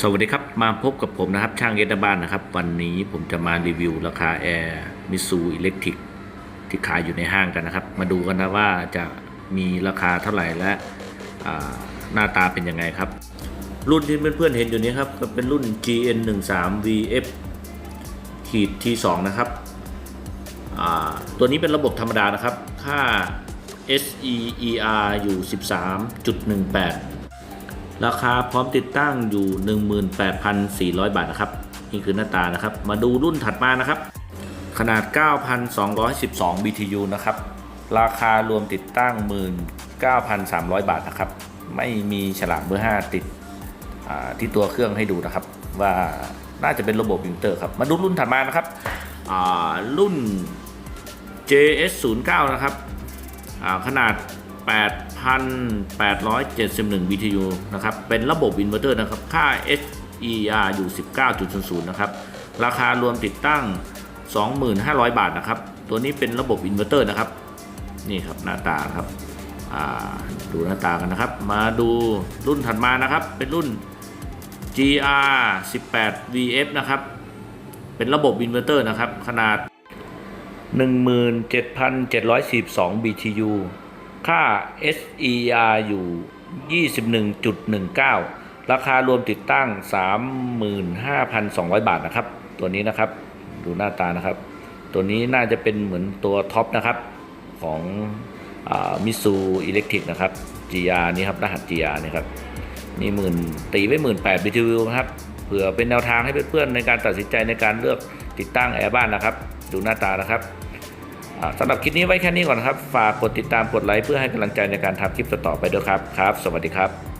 สวัสดีครับ มาพบกับผมนะครับ ช่างเอตบ้านนะครับ วันนี้ผมจะมารีวิวราคาแอร์มิซูอิเล็กทริกที่ขายอยู่ในห้างกันนะครับ มาดูกันนะว่าจะมีราคาเท่าไหร่และหน้าตาเป็นยังไงครับ รุ่นที่เพื่อนๆเห็นอยู่นี้ครับ ก็เป็นรุ่น GN 1 3 VF ขีด T2 นะครับ ตัวนี้เป็นระบบธรรมดานะครับ ค่า SEER อยู่ 13.18 ราคาพร้อมติดตั้งอยู่ 18,400 บาทนะครับ นี่คือหน้าตานะครับ มาดูรุ่นถัดมานะครับ ขนาด 9,212 BTU นะครับ ราคารวมติดตั้ง 19,300 บาทนะครับ ไม่มีฉลากเบอร์ 5 ติดที่ตัวเครื่องให้ดูนะครับ ว่าน่าจะเป็นระบบอินเตอร์ครับ มาดูรุ่นถัดมานะครับรุ่น JS09 นะครับขนาด 8,871 BTU นะครับ เป็นระบบอินเวอร์เตอร์นะครับ ค่า SER อยู่ 19.00 นะครับ ราคารวมติดตั้ง 2,500 บาทนะครับ ตัวนี้เป็นระบบอินเวอร์เตอร์นะครับ นี่ครับหน้าตาครับ ดูหน้าตากันนะครับ มาดูรุ่นถัดมานะครับ เป็นรุ่น GR 18 VF นะครับ เป็นระบบอินเวอร์เตอร์นะครับ ขนาด 17,742 BTU ค่า SER อยู่ 21.19 ราคารวมติดตั้ง 35,200 บาทนะครับ ตัวนี้นะครับ ดูหน้าตานะครับ ตัวนี้น่าจะเป็นเหมือนตัวท็อปนะครับ ของมิซูอิเล็กทริกนะครับ GR นี่ครับ รหัส GR นี่ครับ นี่หมื่นตีไว้หมื่นแปด BTU นะครับ เผื่อเป็นแนวทางให้เพื่อนๆในการตัดสินใจในการเลือกติดตั้งแอร์บ้านนะครับ ดูหน้าตานะครับ สำหรับคลิปนี้ไว้แค่นี้ก่อนครับ ฝากกดติดตามกดไลค์เพื่อให้กำลังใจในการทำคลิปต่อไปด้วยครับครับ สวัสดีครับ